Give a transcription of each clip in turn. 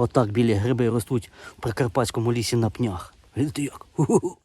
Отак білі гриби ростуть в прикарпатському лісі на пнях. Видите як? Ху-ху-ху.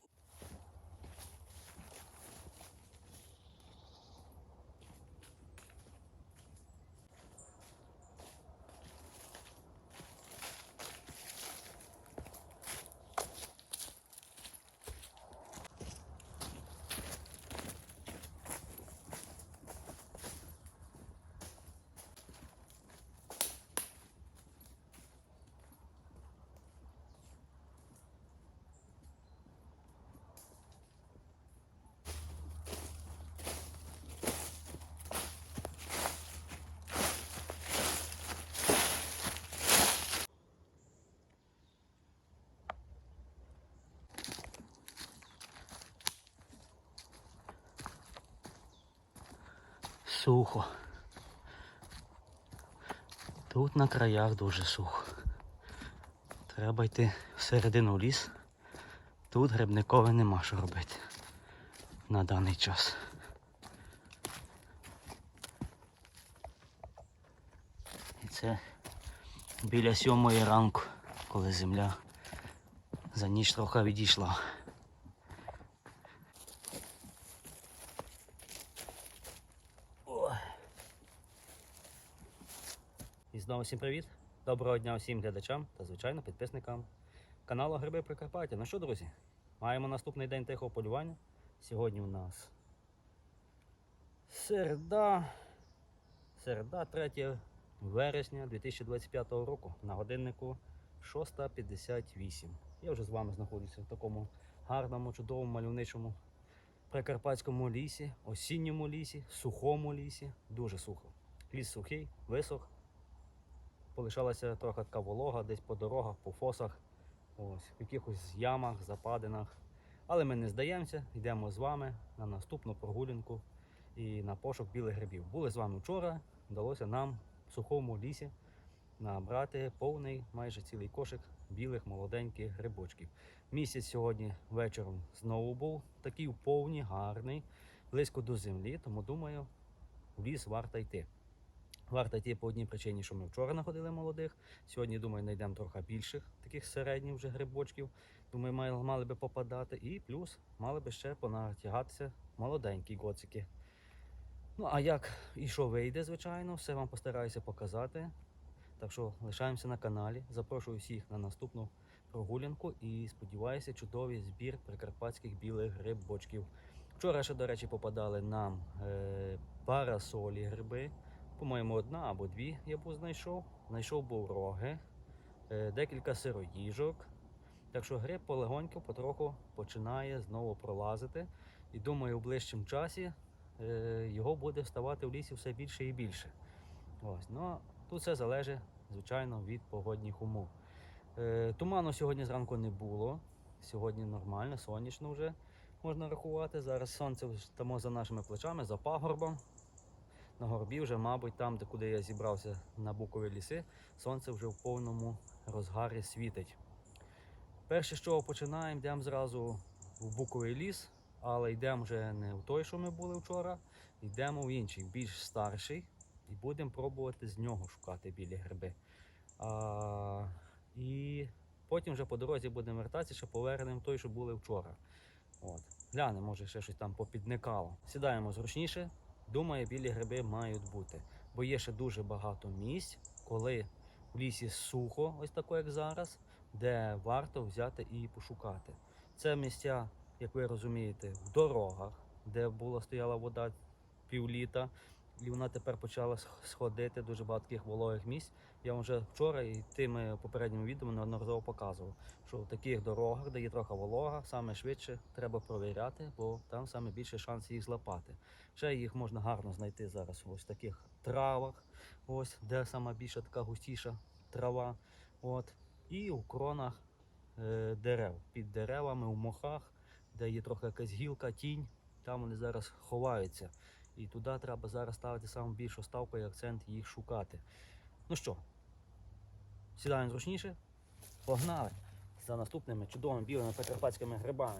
Сухо. Тут на краях дуже сухо. Треба йти всередину ліс. Тут грибникове нема що робити на даний час. І це біля сьомої ранку, коли земля за ніч трохи відійшла. Всім привіт! Доброго дня всім глядачам та, звичайно, підписникам каналу Гриби Прикарпаття. Ну що, друзі, маємо наступний день тихого полювання. Сьогодні у нас середа, середа 3 вересня 2025 року на годиннику 6.58. Я вже з вами знаходжуся в такому гарному, чудовому, мальовничому прикарпатському лісі, осінньому лісі, сухому лісі. Дуже сухо. Ліс сухий, висох. Полишалася трохи така волога десь по дорогах, по фосах, ось, в якихось ямах, западинах. Але ми не здаємося, йдемо з вами на наступну прогулянку і на пошук білих грибів. Були з вами вчора, вдалося нам в сухому лісі набрати повний майже цілий кошик білих молоденьких грибочків. Місяць сьогодні вечором знову був такий повний, гарний, близько до землі, тому думаю, в ліс варто йти. Варто йти по одній причині, що ми вчора знаходили молодих. Сьогодні, думаю, знайдемо трохи більших таких середніх вже грибочків. Думаю, мали, мали би попадати. І плюс мали би ще понатягатися молоденькі гоцики. Ну, а як і що вийде, звичайно, все вам постараюся показати. Так що лишаємося на каналі. Запрошую всіх на наступну прогулянку і сподіваюся, чудовий збір прикарпатських білих грибочків. Вчора ще, до речі, попадали нам е, парасолі гриби. По-моєму, одна або дві я був знайшов. Знайшов був е, декілька сироїжок. Так що гриб полегонько, потроху починає знову пролазити. І думаю, в ближчому часі е, його буде вставати в лісі все більше і більше. Ось. Ну, тут все залежить, звичайно, від погодних умов. Е, туману сьогодні зранку не було. Сьогодні нормально, сонячно вже можна рахувати. Зараз сонце там за нашими плечами, за пагорбом. На горбі вже, мабуть, там, де куди я зібрався на букові ліси, сонце вже в повному розгарі світить. Перше, з чого починаємо, йдемо зразу в буковий ліс, але йдемо вже не в той, що ми були вчора, йдемо в інший, більш старший, і будемо пробувати з нього шукати білі гриби. А, і потім вже по дорозі будемо вертатися, ще повернемо той, що були вчора. От. Глянемо, може ще щось там попідникало. Сідаємо зручніше. Думаю, білі гриби мають бути. Бо є ще дуже багато місць, коли в лісі сухо, ось тако, як зараз, де варто взяти і пошукати. Це місця, як ви розумієте, в дорогах, де була стояла вода півліта, і вона тепер почала сходити дуже багато таких вологих місць. Я вже вчора і тими попередніми відео неодноразово показував, що в таких дорогах, де є трохи волога, саме швидше треба провіряти, бо там саме більше шансів їх злапати. Ще їх можна гарно знайти зараз ось в таких травах, ось де сама більша така густіша трава. От. І у кронах е, дерев, під деревами, у мохах, де є трохи якась гілка, тінь, там вони зараз ховаються. І туди треба зараз ставити саму більшу ставку і акцент їх шукати. Ну що, сідаємо зручніше, погнали за наступними чудовими білими прикарпатськими грибами.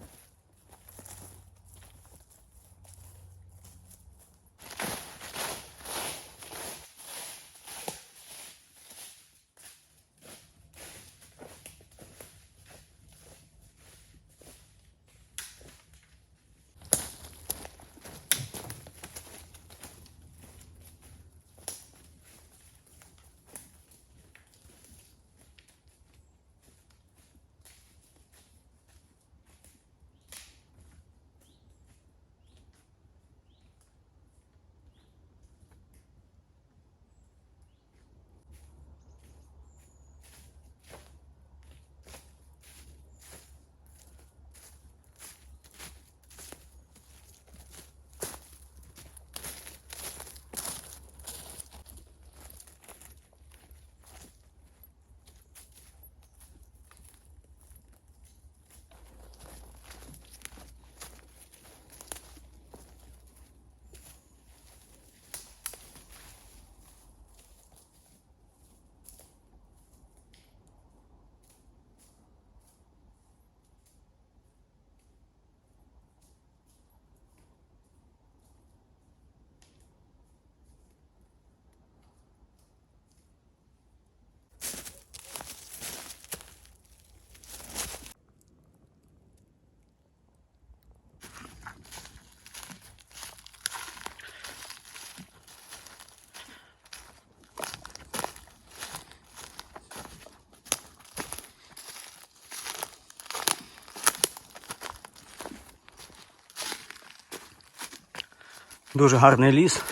Дуже гарний ліс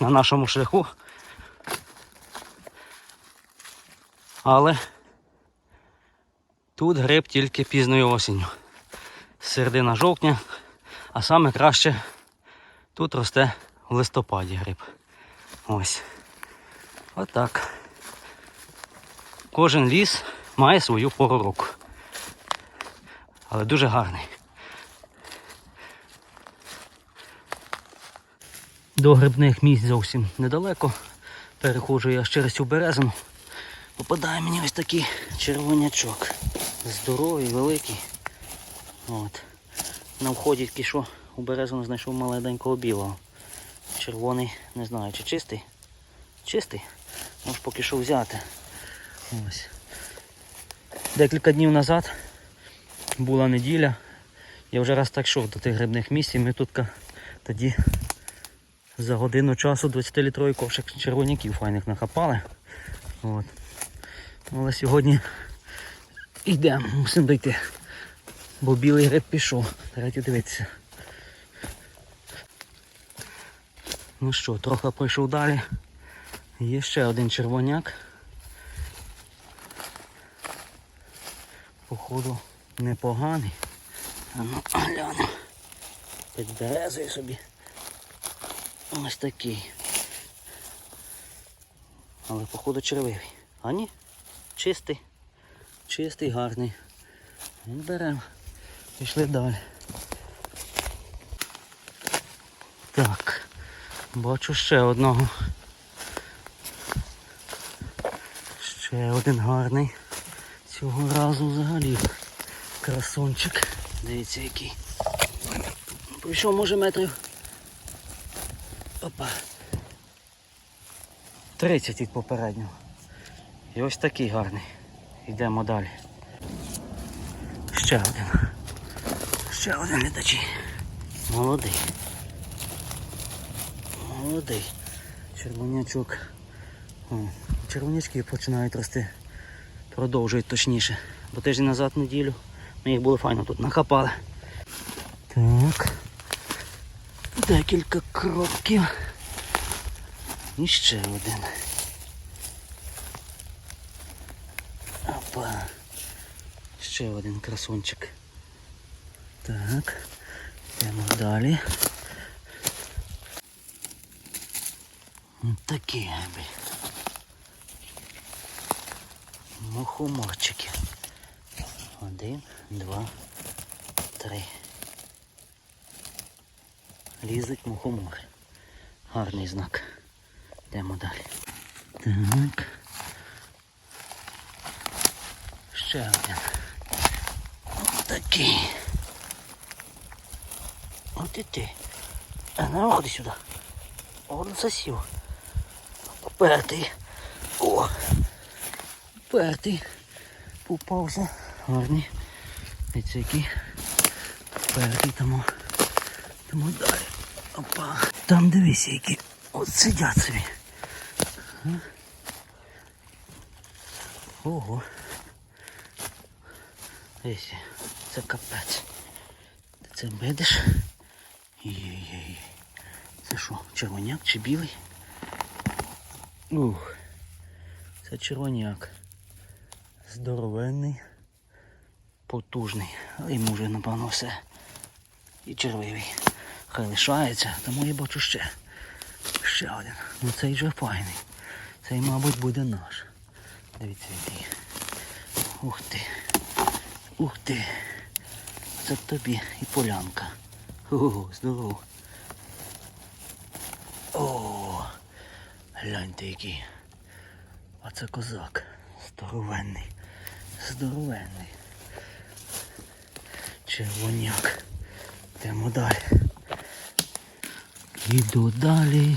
на нашому шляху. Але тут гриб тільки пізньою осінню. Середина жовтня, а саме краще тут росте в листопаді гриб. Ось. Отак. Кожен ліс має свою пору року. Але дуже гарний. До грибних місць зовсім недалеко. Переходжу я через цю березину. Попадає мені ось такий червонячок. Здоровий, великий. От. На вході тільки що у березину знайшов маленького білого. Червоний, не знаю, чи чистий. Чистий. Може поки що взяти. Ось. Декілька днів назад була неділя. Я вже раз так йшов до тих грибних місць і ми тут тоді за годину часу 20-літровий ковшик червоняків файних нахапали. От. Але сьогодні йдемо, мусимо дойти. Бо білий гриб пішов. Давайте дивитися. Ну що, трохи пройшов далі. Є ще один червоняк. Походу непоганий. А ну глянемо. Під березою собі. Ось такий. Але походу червивий. А ні? Чистий. Чистий, гарний. Ну, Беремо. Пішли далі. Так. Бачу ще одного. Ще один гарний. Цього разу взагалі красунчик. Дивіться який. Прийшов може метрів. Опа. 30 від попереднього. І ось такий гарний. Йдемо далі. Ще один. Ще один глядачі. Молодий. Молодий. Червонячок. Червонячки починають рости. Продовжують точніше. Бо тиждень назад неділю ми їх було файно тут нахапали. Так. Декілька кроків. І ще один. Опа. Ще один красунчик. Так. Йдемо далі. Такі геби. Мухоморчики. Один, два, три. Лізуть мухомори. Гарний знак. Йдемо далі. Так. Ще один. Ось такий. От і ти. А ну ходи сюди. Он засів. Упертий. О! Упертий. Попався. Гарний. Дивіться який. Упертий тому. Тому далі. Опа. Там дивися які. От сидять собі. Ого. Дивися. Це капець. Ти це бедиш? Єй-єй. Це що, червоняк чи білий? Ух. Це червоняк. Здоровенний, потужний. Але йому вже, напевно, все. І червивий. Хай лишається, тому я бачу ще. Ще один. Ну цей вже файний. Цей, мабуть, буде наш. Дивіться який. Ух ти. Ух ти. Це тобі і полянка. Ого, здорово. О, гляньте який. А це козак. Здоровенний. Здоровенний. Червоняк. Йдемо далі. Іду далі.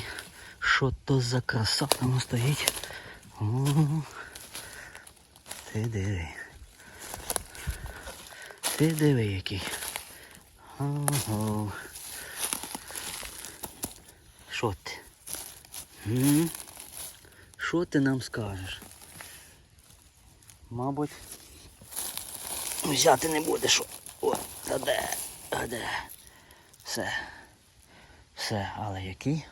Що то за краса там стоїть? О, ти диви. Ти диви який. Ого. Що ти? Що ти нам скажеш? Мабуть, взяти не будеш. О, та де? А де? Все. Все, але який?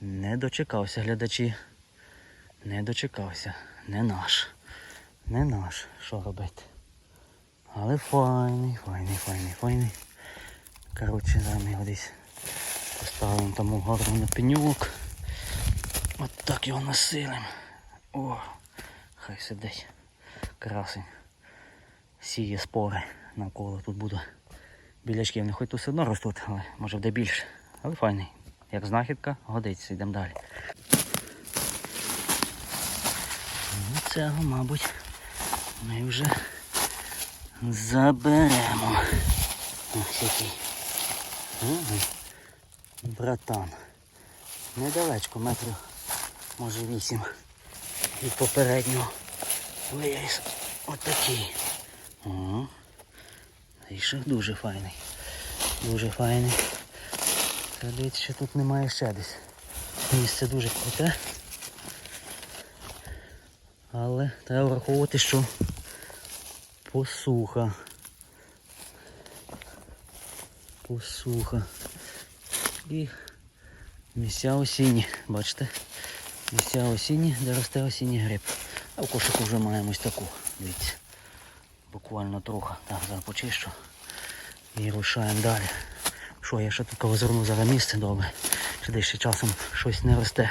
Не дочекався глядачі. Не дочекався. Не наш. Не наш. Що робити? Але файний, файний, файний, файний. Коротше, зараз його десь поставимо тому гарно на пеньок. От так його насилим. О, хай сидить. Красень. Сіє спори навколо тут буде. Білячків не хоч тут все одно ростуть, але може буде більше. Але файний. Як знахідка, годиться, йдемо далі. Ну, цього, мабуть, ми вже заберемо. Ось який. Братан. Недалечко, метрів, може вісім від попереднього. Виріс отакий. О, ще дуже файний. Дуже файний. Дивіться, що тут немає ще десь. Місце дуже круте. Але треба враховувати, що посуха. Посуха. І місця осінні, бачите? Місця осінні, де росте осінній гриб. А в кошику вже маємо ось таку. Дивіться. Буквально трохи. Так, зараз почищу. І рушаємо далі. Що, я ще тут розверну зараз місце добре. Чи десь ще часом щось не росте.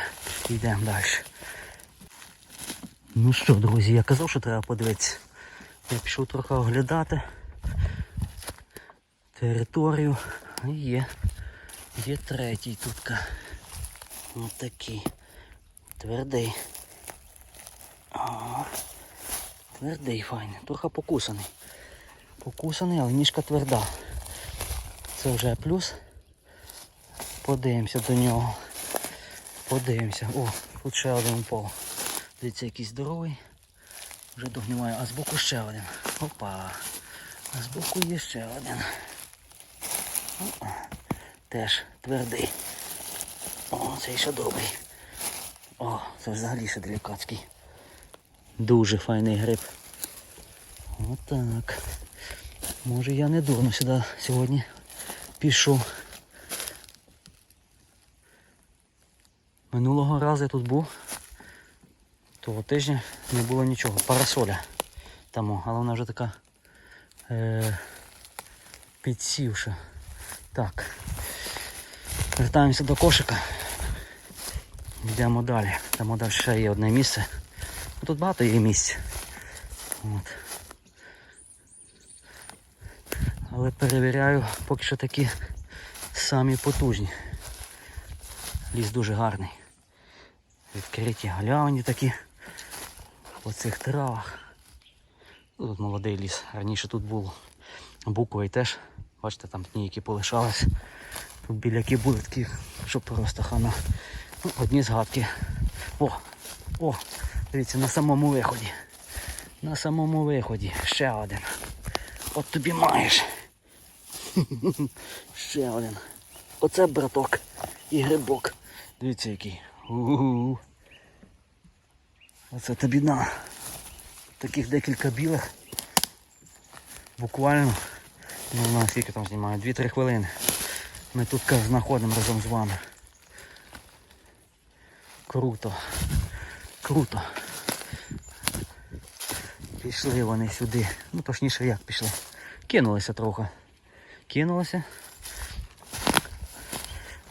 Йдемо далі. Ну що, друзі, я казав, що треба подивитися. Я пішов трохи оглядати територію. Є. Є третій тут. Ось такий. Твердий. Твердий файний. Трохи покусаний. Покусаний, але ніжка тверда. Це вже плюс. Подивимося до нього. Подивимося. О, тут ще один упав. Дивіться, який здоровий. Вже догниває, а збоку ще один. Опа. А збоку є ще один. О, теж твердий. О, цей ще добрий. О, це взагалі ще делікатський. Дуже файний гриб. Отак. Може я не дурно сюди сьогодні пішов. Минулого разу я тут був. Того тижня не було нічого. Парасоля тому, але вона вже така е, підсівша. Так. Вертаємося до кошика. Йдемо далі. Там далі ще є одне місце. Тут багато є місць. От. Але перевіряю поки що такі самі потужні. Ліс дуже гарний. Відкриті галявині такі по цих травах. Ну, Тут молодий ліс. Раніше тут було буковий теж. Бачите, там пні, які полишались. Тут біляки були такі, що просто хана. Ну, одні згадки. О! О! Дивіться, на самому виході. На самому виході. Ще один. От тобі маєш. Ще один. Оце браток і грибок. Дивіться який. У-у-у. Оце тобі на. Таких декілька білих. Буквально. Не знаю скільки там знімаю. 2-3 хвилини. Ми тут знаходимо разом з вами. Круто. Круто. Пішли вони сюди. Ну точніше як пішли. Кинулися трохи. Кинулися.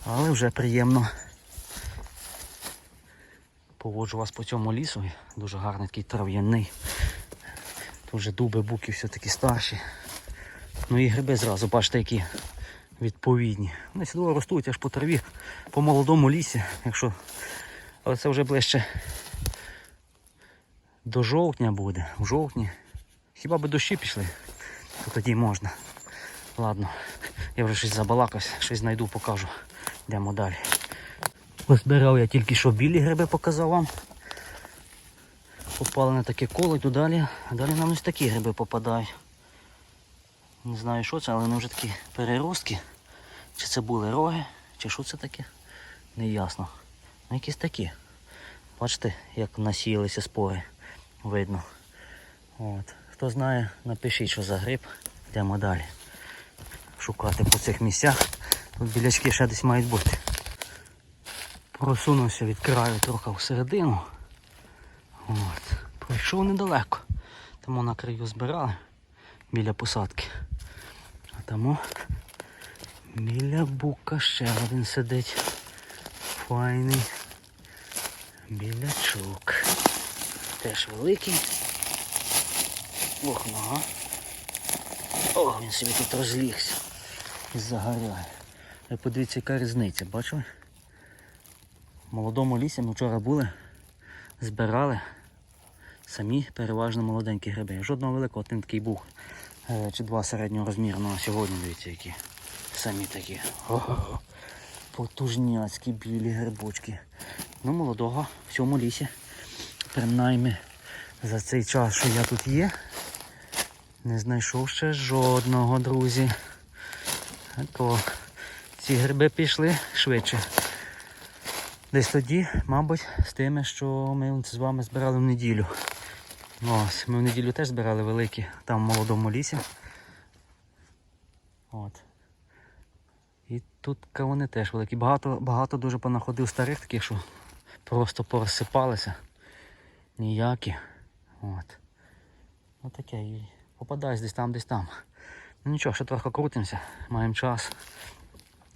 Але вже приємно. Поводжу вас по цьому лісу. Дуже гарний такий трав'яний. Тут вже дуби, буки все-таки старші. Ну і гриби зразу, бачите, які відповідні. Вони сюди ростуть аж по траві, по молодому лісі, якщо. Але це вже ближче до жовтня буде. В жовтні. Хіба би дощі пішли, то тоді можна. Ладно, я вже щось забалакався, щось знайду, покажу. Йдемо далі. Позбирав я тільки що білі гриби показав вам. Попали на таке коло, йду далі. Далі нам ось такі гриби попадають. Не знаю що це, але вони вже такі переростки. Чи це були роги, чи що це таке? Не ясно. Ну якісь такі. Бачите, як насіялися спори. Видно. От. Хто знає, напишіть, що за гриб. Йдемо далі. Шукати по цих місцях. Тут білячки ще десь мають бути. Просунувся від краю трохи всередину. От. Пройшов недалеко. Тому на краю збирали біля посадки. А тому біля бука ще один сидить. Файний білячок. Теж великий. Ох, нога. О, він собі тут розлігся. І загоряє. Подивіться, яка різниця, бачили? В молодому лісі ми вчора були, збирали самі переважно молоденькі гриби. Жодного великого один такий був. Е, Чи два середнього розміру, ну а сьогодні дивіться які. Самі такі. Ого. Потужняцькі білі грибочки. Ну, молодого в цьому лісі. Принаймні за цей час, що я тут є, не знайшов ще жодного, друзі. То ці гриби пішли швидше. Десь тоді, мабуть, з тими, що ми з вами збирали в неділю. Ось, ми в неділю теж збирали великі, там в молодому лісі. От. І тут вони теж великі. Багато, багато дуже понаходив старих таких, що просто порозсипалися. Ніякі. От. Отаке. І попадаюсь десь там, десь там. Ну нічого, ще трохи крутимося, маємо час.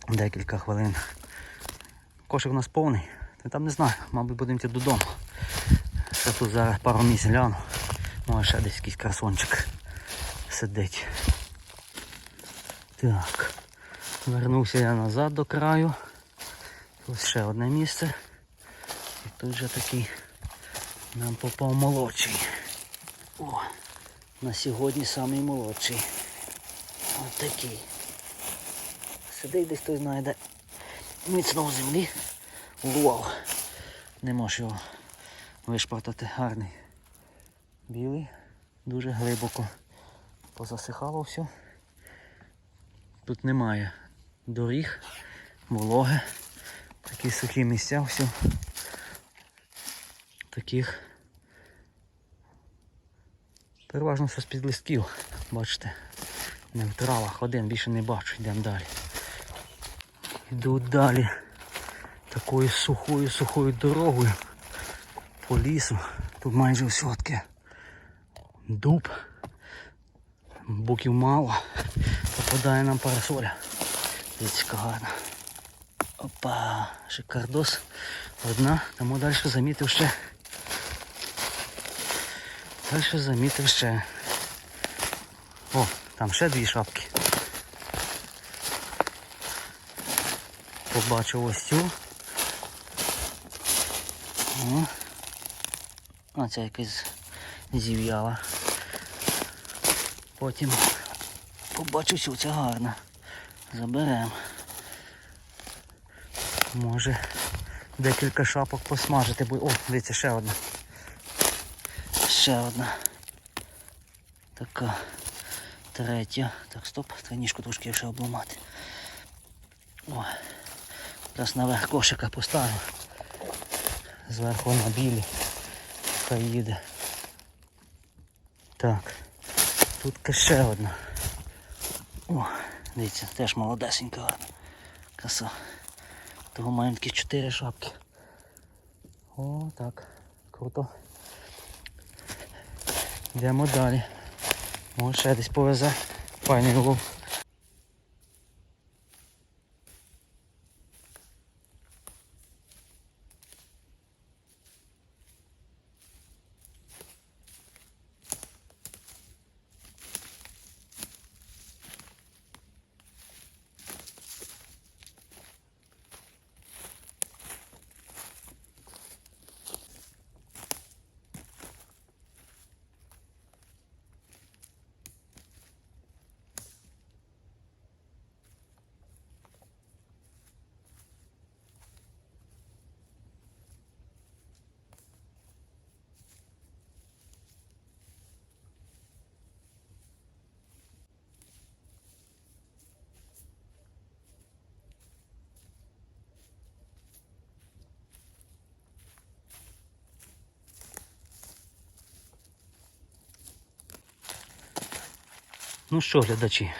Декілька хвилин. Кошик у нас повний. Та там не знаю, мабуть будемо йти додому. Ще тут зараз пару місць гляну. Може ще десь якийсь красончик сидить. Так. Вернувся я назад до краю. Ось ще одне місце. І тут же такий нам попав молодший. О, на сьогодні самий молодший. Ось такий. Сидить десь хтось знає, де міцно в землі. Вау! Не можеш його вишпортати. Гарний. Білий, дуже глибоко. Позасихало все. Тут немає доріг, вологи. Такі сухі місця все. Таких. Переважно все з-під листків, бачите. Не в травах один, більше не бачу, йдемо далі. Йду далі такою сухою сухою дорогою по лісу. Тут майже все дуб. Боків мало. Попадає нам парасоля. Дивіться, гарна. Опа, шикардос. Одна, тому далі замітив ще. Далі замітив ще. О, там ще дві шапки. Побачив ось цю. О. А ця якась зів'яла. Потім побачив цю, ця гарна. Заберемо. Може декілька шапок посмажити, бо... О, дивіться, ще одна. Ще одна. Така. Третя. Так, стоп, тренішку трошки ще обламати. О. Якраз наверх кошика поставив. Зверху на білі. Хай їде. Так. Тут ще одна. О, дивіться, теж молодесенька гарна. Краса. Того маємо такі чотири шапки. О, так. Круто. Йдемо далі. Може ще десь повезе. Файний лов. Ну що, глядачі,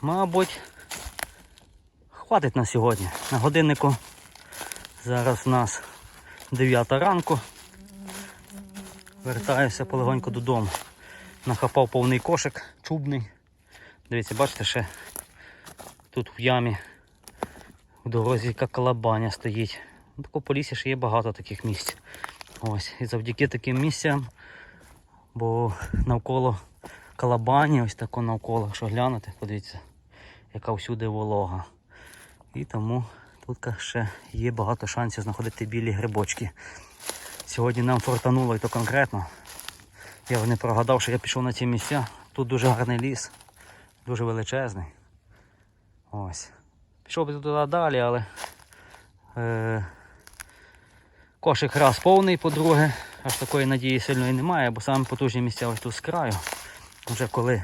мабуть, хватить на сьогодні. На годиннику зараз у нас 9 ранку. Вертаюся полегонько додому. Нахапав повний кошик, чубний. Дивіться, бачите, ще тут в ямі в дорозі яка калабаня стоїть. Тако по лісі ще є багато таких місць. Ось. І завдяки таким місцям, бо навколо калабані, ось тако навколо, якщо глянути, подивіться, яка всюди волога. І тому тут ще є багато шансів знаходити білі грибочки. Сьогодні нам фортануло і то конкретно. Я не прогадав, що я пішов на ці місця. Тут дуже гарний ліс, дуже величезний. Ось. Пішов би туди далі, але е, кошик раз повний, по-друге, аж такої надії сильної немає, бо саме потужні місця ось тут з краю. Вже коли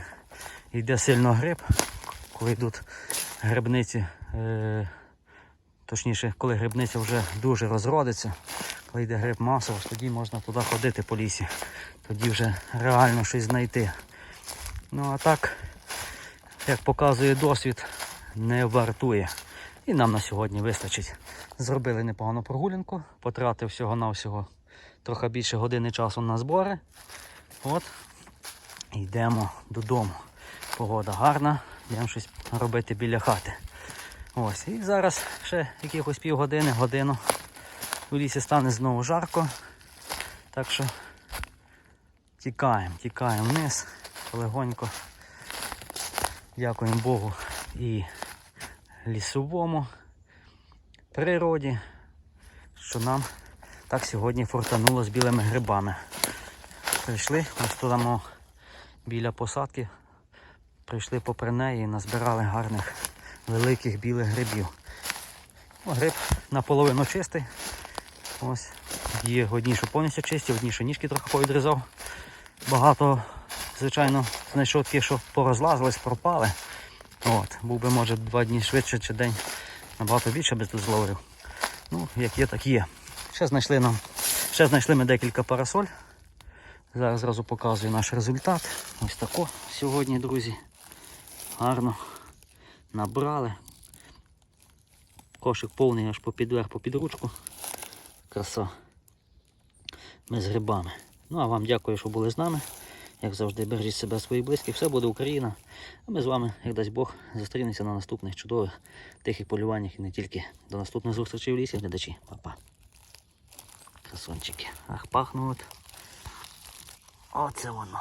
йде сильно гриб, коли йдуть грибниці, е, точніше, коли грибниця вже дуже розродиться, коли йде гриб масово, тоді можна туди ходити по лісі. Тоді вже реально щось знайти. Ну а так, як показує досвід, не вартує. І нам на сьогодні вистачить. Зробили непогану прогулянку, потратив всього-навсього трохи більше години часу на збори. От, йдемо додому. Погода гарна, йдемо щось робити біля хати. Ось, і зараз ще якихось півгодини, годину. У лісі стане знову жарко. Так що тікаємо, тікаємо вниз, полегонько. Дякуємо Богу і лісовому природі, що нам так сьогодні фортануло з білими грибами. Прийшли, ось туди мо, біля посадки, прийшли попри неї і назбирали гарних великих білих грибів. О, гриб наполовину чистий. Ось. Є одні, що повністю чисті, одні, що ніжки трохи повідрізав. Багато, звичайно, знайшов такі, що порозлазились, пропали. От, був би, може, два дні швидше чи день набагато більше би тут зловив. Ну, як є, так є. Ще знайшли нам, ще знайшли ми декілька парасоль. Зараз зразу показую наш результат. Ось тако сьогодні, друзі. Гарно набрали. Кошик повний аж по підверх, по підручку. Краса. Ми з грибами. Ну а вам дякую, що були з нами. Як завжди, бережіть себе своїх близьких. Все буде Україна. А ми з вами, як дасть Бог, зустрінемося на наступних чудових тихих полюваннях і не тільки. До наступних зустрічей в лісі, глядачі. Па-па. Красончики. Ах, пахнуть. Оце воно.